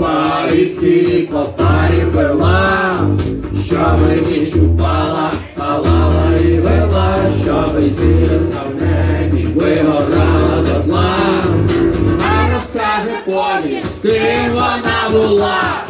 Фаріські потарі пила, щоб мені щупала, палала і вела, щоб зірка в небі вигорала до дна. А розкаже полі, з ким вона була.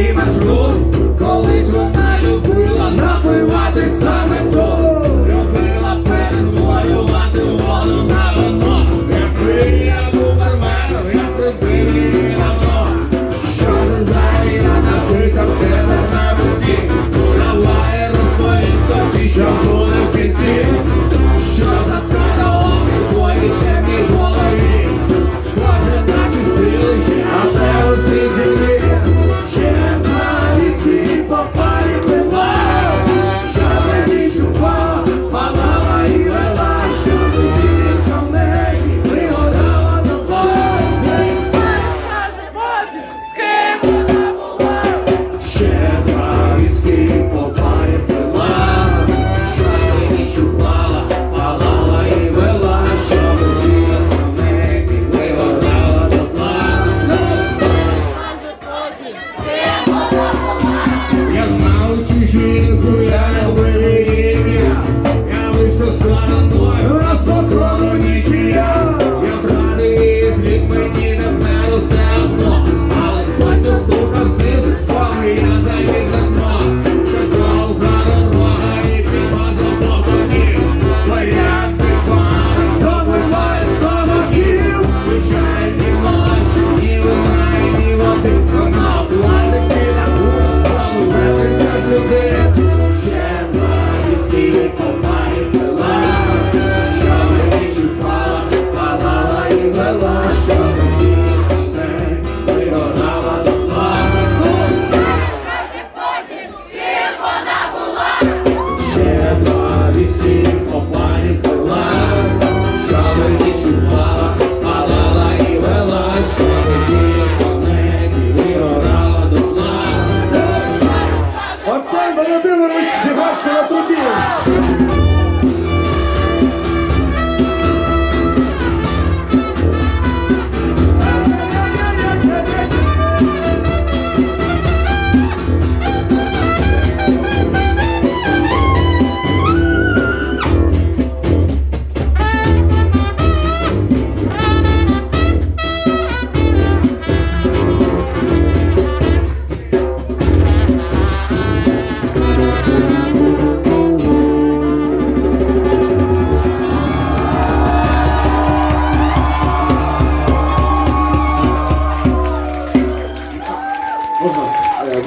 свій маршрут.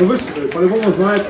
Ну, ви ж е, по-любому знаєте.